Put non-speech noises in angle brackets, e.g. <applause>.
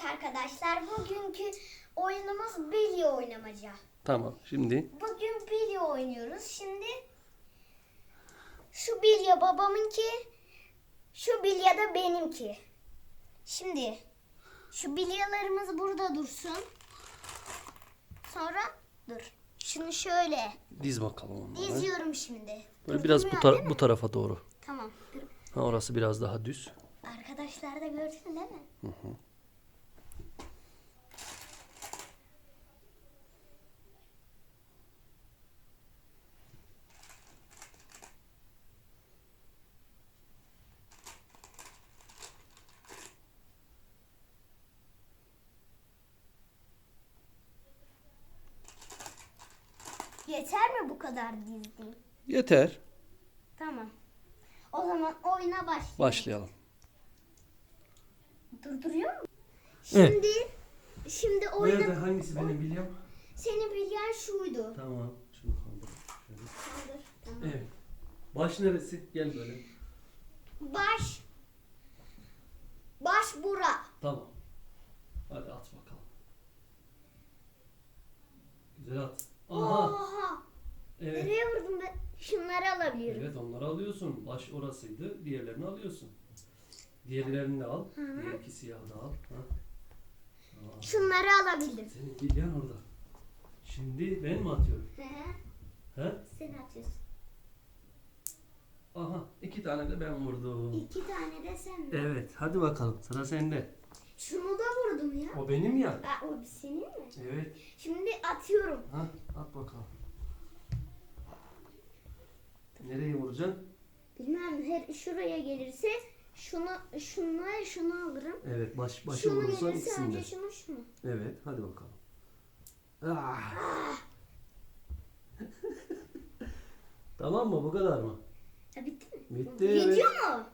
Evet arkadaşlar bugünkü oyunumuz bilye oynamaca. Tamam. Şimdi Bugün bilye oynuyoruz. Şimdi şu bilye babamınki, şu bilye de benimki. Şimdi şu bilyelerimiz burada dursun. Sonra dur. Şunu şöyle diz bakalım onları. diziyorum şimdi. Böyle biraz bu, Durmuyor mi? bu tarafa doğru. Tamam. Dur. Ha, orası biraz daha düz. Arkadaşlar da görsün değil mi? Yeter mi bu kadar dizdim? Yeter. Tamam. O zaman oyuna başlayalım. Başlayalım. Durduruyor mu? Evet. Şimdi şimdi oyuna hangisi benim biliyorum? seni bilyen şuydu. Tamam. Şunu kaldır. Şöyle. Kaldır. Tamam. Evet. Baş neresi? Gel böyle. Baş baş bura. Tamam. Hadi at bakalım. Güzel at. Aha. Oha. Evet. Nereye vurdum ben? Şunları alabiliyorum. Evet onları alıyorsun. Baş orasıydı. Diğerlerini alıyorsun. Diğerlerini de al. Diğer iki siyahı da al. Ha. Aa, Şunları alabildim. senin bilyen orada. Şimdi ben mi atıyorum? Hı hı. He? Sen atıyorsun. Aha iki tane de ben vurdum. İki tane de sen mi? Evet hadi bakalım sıra sende. Şunu da vurdum ya. O benim ya. Aa, o senin mi? Evet. Şimdi atıyorum. Ha at bakalım. Vuracaksın? Bilmem her şuraya gelirse şunu şunu şunu alırım. Evet baş başı şunu vurursan gelirse ikisinde. önce şunu şunu. Evet hadi bakalım. Ah. <laughs> tamam mı bu kadar mı? Ha, bitti mi? Bitti, evet. mu?